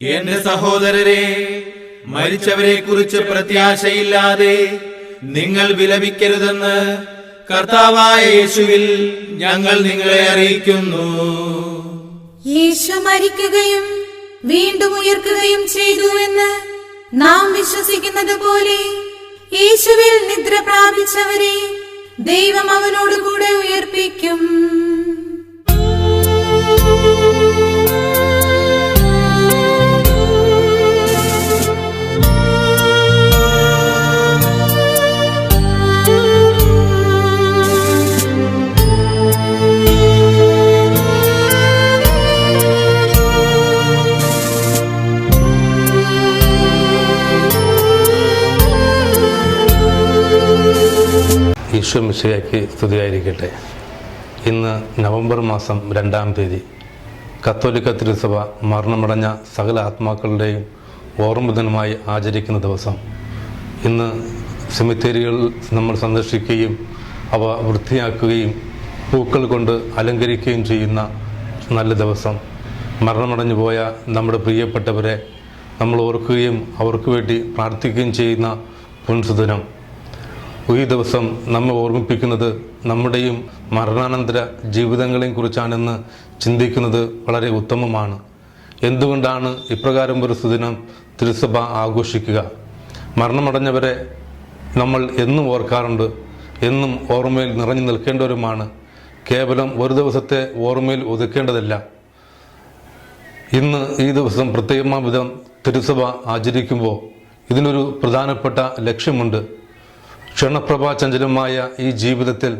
എന്റെ സഹോദരരെ മരിച്ചവരെ കുറിച്ച് പ്രത്യാശയില്ലാതെ നിങ്ങൾ വിലപിക്കരുതെന്ന് കർത്താവായ യേശുവിൽ ഞങ്ങൾ നിങ്ങളെ അറിയിക്കുന്നു. യേശു മരിക്കുകയും വീണ്ടും ഉയർക്കുകയും ചെയ്തു എന്ന് നാം വിശ്വസിക്കുന്നത് പോലെ യേശുവിൽ നിദ്ര പ്രാപിച്ചവരെ ദൈവം അവനോടുകൂടെ ഉയർപ്പിക്കും. ഈശോ മിശിയാക്കി സ്തുതിയായിരിക്കട്ടെ. ഇന്ന് നവംബർ മാസം രണ്ടാം തീയതി കത്തോലിക്ക തിരുസഭ മരണമടഞ്ഞ സകല ആത്മാക്കളുടെയും ഓർമ്മ ദിനമായി ആചരിക്കുന്ന ദിവസം. ഇന്ന് സെമിത്തേരികൾ നമ്മൾ സന്ദർശിക്കുകയും അവ വൃത്തിയാക്കുകയും പൂക്കൾ കൊണ്ട് അലങ്കരിക്കുകയും ചെയ്യുന്ന നല്ല ദിവസം. മരണമടഞ്ഞു പോയ നമ്മുടെ പ്രിയപ്പെട്ടവരെ നമ്മൾ ഓർക്കുകയും അവർക്ക് വേണ്ടി പ്രാർത്ഥിക്കുകയും ചെയ്യുന്ന പുൻസുദിനം ഈ ദിവസം നമ്മെ ഓർമ്മിപ്പിക്കുന്നത് നമ്മുടെയും മരണാനന്തര ജീവിതങ്ങളെയും കുറിച്ചാണെന്ന് ചിന്തിക്കുന്നത് വളരെ ഉത്തമമാണ്. എന്തുകൊണ്ടാണ് ഇപ്രകാരം ഒരു സുദിനം തിരുസഭ ആഘോഷിക്കുക? മരണമടഞ്ഞവരെ നമ്മൾ എന്നും ഓർക്കാറുണ്ട് എന്നും ഓർമ്മയിൽ നിറഞ്ഞു നിൽക്കേണ്ടവരുമാണ്. കേവലം ഒരു ദിവസത്തെ ഓർമ്മയിൽ ഒതുക്കേണ്ടതല്ല. ഇന്ന് ഈ ദിവസം പ്രത്യേകമായ വിധം തിരുസഭ ആചരിക്കുമ്പോൾ ഇതിനൊരു പ്രധാനപ്പെട്ട ലക്ഷ്യമുണ്ട്. ക്ഷണപ്രഭാചഞ്ചലമായ ഈ ജീവിതത്തിൽ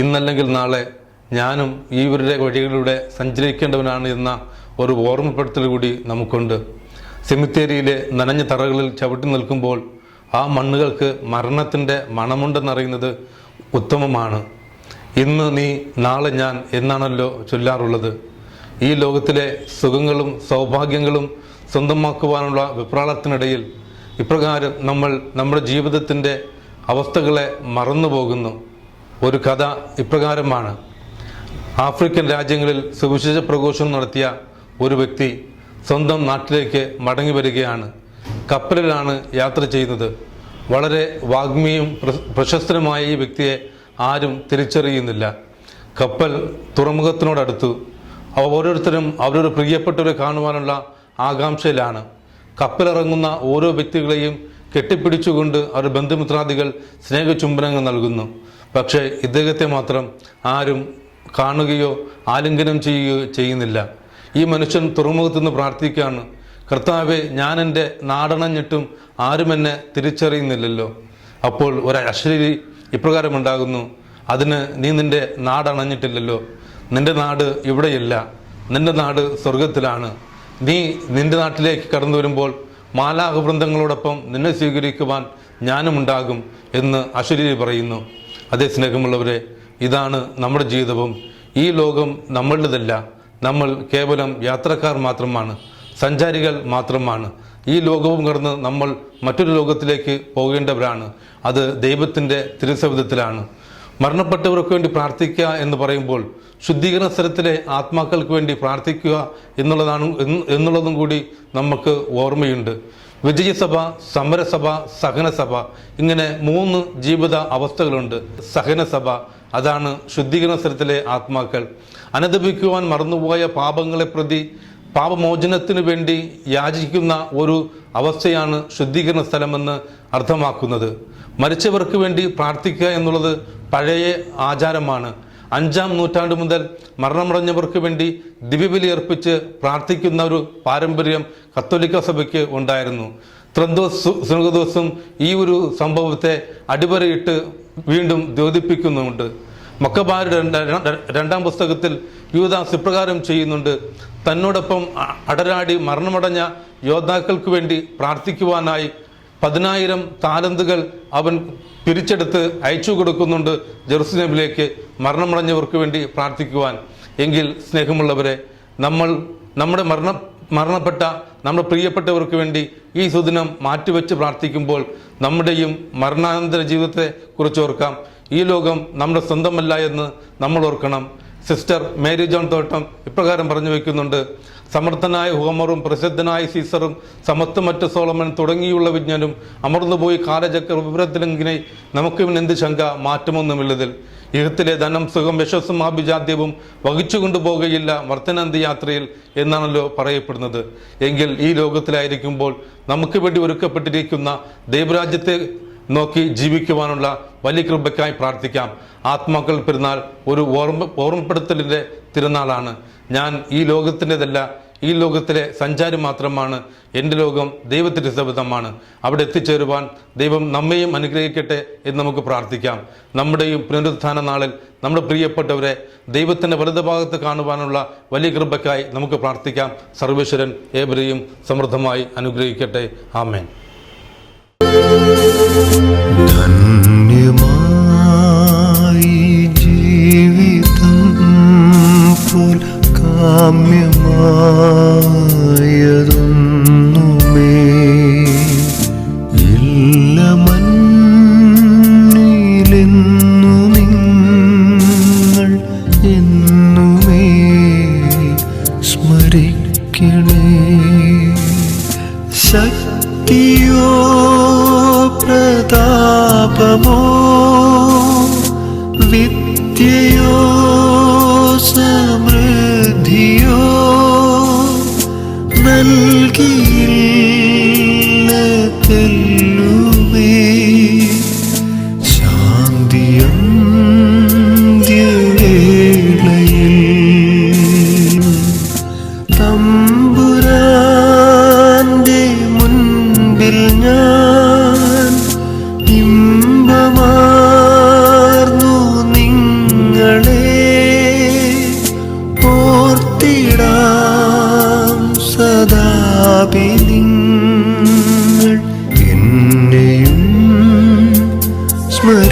ഇന്നല്ലെങ്കിൽ നാളെ ഞാനും ഇവരുടെ വഴികളിലൂടെ സഞ്ചരിക്കേണ്ടവനാണ് എന്ന ഒരു ഓർമ്മപ്പെടുത്തൽ കൂടി നമുക്കുണ്ട്. സെമിത്തേരിയിലെ നനഞ്ഞ തറകളിൽ ചവിട്ടി നിൽക്കുമ്പോൾ ആ മണ്ണുകൾക്ക് മരണത്തിന്റെ മണമുണ്ടെന്നറിയുന്നത് ഉത്തമമാണ്. ഇന്ന് നീ നാളെ ഞാൻ എന്നാണല്ലോ ചൊല്ലാറുള്ളത്. ഈ ലോകത്തിലെ സുഖങ്ങളും സൗഭാഗ്യങ്ങളും സ്വന്തമാക്കുവാനുള്ള വിപ്രാളത്തിനിടയിൽ ഇപ്രകാരം നമ്മൾ നമ്മുടെ ജീവിതത്തിന്റെ അവസ്ഥകളെ മറന്നു പോകുന്നു ഒരു കഥ ഇപ്രകാരമാണ്. ആഫ്രിക്കൻ രാജ്യങ്ങളിൽ സുവിശേഷ പ്രഘോഷണം നടത്തിയ ഒരു വ്യക്തി സ്വന്തം നാട്ടിലേക്ക് മടങ്ങി വരികയാണ്. കപ്പലിലാണ് യാത്ര ചെയ്യുന്നത്. വളരെ വാഗ്മിയും പ്ര- പ്രശസ്തനുമായ ഈ വ്യക്തിയെ ആരും തിരിച്ചറിയുന്നില്ല. കപ്പൽ തുറമുഖത്തിനോടടുത്തു. അവ ഓരോരുത്തരും അവരുടെ പ്രിയപ്പെട്ടവരെ കാണുവാനുള്ള ആകാംക്ഷയിലാണ്. കപ്പലിറങ്ങുന്ന ഓരോ വ്യക്തികളെയും കെട്ടിപ്പിടിച്ചുകൊണ്ട് അവർ ബന്ധുമിത്രാദികൾ സ്നേഹചുംബനങ്ങൾ നൽകുന്നു. പക്ഷേ ഇദ്ദേഹത്തെ മാത്രം ആരും കാണുകയോ ആലിംഗനം ചെയ്യുകയോ ചെയ്യുന്നില്ല. ഈ മനുഷ്യൻ തുറമുഖത്തു നിന്ന് പ്രാർത്ഥിക്കുകയാണ്. കർത്താവെ ഞാൻ എന്റെ നാടണഞ്ഞിട്ടും ആരും എന്നെ തിരിച്ചറിയുന്നില്ലല്ലോ. അപ്പോൾ ഒരു അശ്ലീലി ഇപ്രകാരം ഉണ്ടാകുന്നു അതിന് നീ നിന്റെ നാടണഞ്ഞിട്ടില്ലല്ലോ നിന്റെ നാട് ഇവിടെയില്ല. നിന്റെ നാട് സ്വർഗത്തിലാണ് നീ നിന്റെ നാട്ടിലേക്ക് കടന്നു വരുമ്പോൾ മാലാഹവൃന്ദങ്ങളോടൊപ്പം നിന്നെ സ്വീകരിക്കുവാൻ ഞാനുമുണ്ടാകും എന്ന് അശ്വരി പറയുന്നു. അതേ സ്നേഹമുള്ളവരെ ഇതാണ് നമ്മുടെ ജീവിതവും. ഈ ലോകം നമ്മളുടേതല്ല. നമ്മൾ കേവലം യാത്രക്കാർ മാത്രമാണ്. സഞ്ചാരികൾ മാത്രമാണ്. ഈ ലോകവും കടന്ന് നമ്മൾ മറ്റൊരു ലോകത്തിലേക്ക് പോകേണ്ടവരാണ്. അത് ദൈവത്തിന്റെ തിരുസവിധത്തിലാണ്. മരണപ്പെട്ടവർക്ക് വേണ്ടി പ്രാർത്ഥിക്കുക എന്ന് പറയുമ്പോൾ ശുദ്ധീകരണ സ്ഥലത്തിലെ ആത്മാക്കൾക്ക് വേണ്ടി പ്രാർത്ഥിക്കുക എന്നുള്ളതാണ് എന്ന് എന്നുള്ളതും കൂടി നമുക്ക് ഓർമ്മയുണ്ട്. വിജയസഭ സമരസഭ സഹനസഭ ഇങ്ങനെ മൂന്ന് ജീവിത അവസ്ഥകളുണ്ട്. സഹനസഭ അതാണ് ശുദ്ധീകരണ സ്ഥലത്തിലെ ആത്മാക്കൾ. അനദപിക്കുവാൻ മറന്നുപോയ പാപങ്ങളെ പ്രതി പാപമോചനത്തിനു വേണ്ടി യാചിക്കുന്ന ഒരു അവസ്ഥയാണ് ശുദ്ധീകരണ സ്ഥലമെന്ന് അർത്ഥമാക്കുന്നത്. മരിച്ചവർക്ക് വേണ്ടി പ്രാർത്ഥിക്കുക എന്നുള്ളത് പഴയ ആചാരമാണ്. അഞ്ചാം നൂറ്റാണ്ട് മുതൽ മരണമടഞ്ഞവർക്ക് വേണ്ടി ദിവ്യബലി അർപ്പിച്ച് പ്രാർത്ഥിക്കുന്ന ഒരു പാരമ്പര്യം കത്തോലിക്ക സഭയ്ക്ക് ഉണ്ടായിരുന്നു. ത്രന്തോസ് സുനകദോസും ഈ ഒരു സംഭവത്തെ അടിവരയിട്ട് വീണ്ടും ദ്യോതിപ്പിക്കുന്നുമുണ്ട്. മക്കബാരുടെ രണ്ടാം പുസ്തകത്തിൽ യുവദാസ് ഇപ്രകാരം ചെയ്യുന്നുണ്ട്. തന്നോടൊപ്പം അടരാടി മരണമടഞ്ഞ യോദ്ധാക്കൾക്ക് വേണ്ടി പ്രാർത്ഥിക്കുവാനായി പതിനായിരം താലന്തുകൾ അവൻ പിരിച്ചെടുത്ത് അയച്ചു കൊടുക്കുന്നുണ്ട് ജെറുസലേമിലേക്ക് മരണമടഞ്ഞവർക്ക് വേണ്ടി പ്രാർത്ഥിക്കുവാൻ. എങ്കിൽ സ്നേഹമുള്ളവരെ നമ്മൾ നമ്മുടെ മരണ മരണപ്പെട്ട നമ്മുടെ പ്രിയപ്പെട്ടവർക്ക് വേണ്ടി ഈ സുദിനം മാറ്റിവെച്ച് പ്രാർത്ഥിക്കുമ്പോൾ നമ്മുടെയും മരണാനന്തര ജീവിതത്തെ കുറിച്ച് ഓർക്കാം. ഈ ലോകം നമ്മുടെ സ്വന്തമല്ല എന്ന് നമ്മൾ ഓർക്കണം. സിസ്റ്റർ മേരി ജോൺ തോട്ടം ഇപ്രകാരം പറഞ്ഞു വയ്ക്കുന്നുണ്ട് സമർത്ഥനായ ഹോമറും പ്രസിദ്ധനായ സീസറും സമത്വമറ്റ സോളമൻ തുടങ്ങിയുള്ള വിജ്ഞനും അമർന്നുപോയി കാലചക്ര വിവരത്തിലെങ്കിനെ നമുക്ക് എന്ത് ശങ്ക? മാറ്റമൊന്നുമില്ലതിൽ. ഇഹത്തിലെ ധനം സുഖം യശസ്സും ആഭിജാത്യവും വഹിച്ചു കൊണ്ടുപോകുകയില്ല വർത്തനന്തി യാത്രയിൽ എന്നാണല്ലോ പറയപ്പെടുന്നത്. എങ്കിൽ ഈ ലോകത്തിലായിരിക്കുമ്പോൾ നമുക്ക് വേണ്ടി ഒരുക്കപ്പെട്ടിരിക്കുന്ന ദൈവരാജ്യത്തെ നോക്കി ജീവിക്കുവാനുള്ള വലിയ കൃപയ്ക്കായി പ്രാർത്ഥിക്കാം. ആത്മാക്കൾ പെരുന്നാൾ ഒരു ഓർമ്മ ഓർമ്മപ്പെടുത്തലിന്റെ തിരുനാളാണ്. ഞാൻ ഈ ലോകത്തിന്റെതല്ല ഈ ലോകത്തിലെ സഞ്ചാരി മാത്രമാണ്. എന്റെ ലോകം ദൈവത്തിന്റെ സബിതമാണ് അവിടെ എത്തിച്ചേരുവാൻ ദൈവം നമ്മെയും അനുഗ്രഹിക്കട്ടെ എന്ന് നമുക്ക് പ്രാർത്ഥിക്കാം. നമ്മുടെയും പുനരുത്ഥാന നാളിൽ നമ്മുടെ പ്രിയപ്പെട്ടവരെ ദൈവത്തിന്റെ വലതുഭാഗത്ത് കാണുവാനുള്ള വലിയ കൃപയ്ക്കായി നമുക്ക് പ്രാർത്ഥിക്കാം. സർവേശ്വരൻ ഏവരെയും സമൃദ്ധമായി അനുഗ്രഹിക്കട്ടെ. ആമേൻ. thần വിദ്യയോ സമൃദ്ധിയോ നൽകിയില്ല.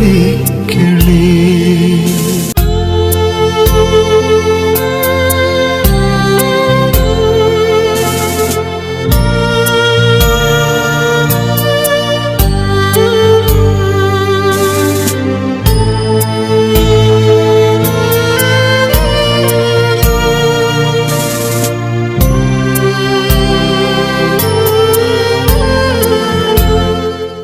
Thank you.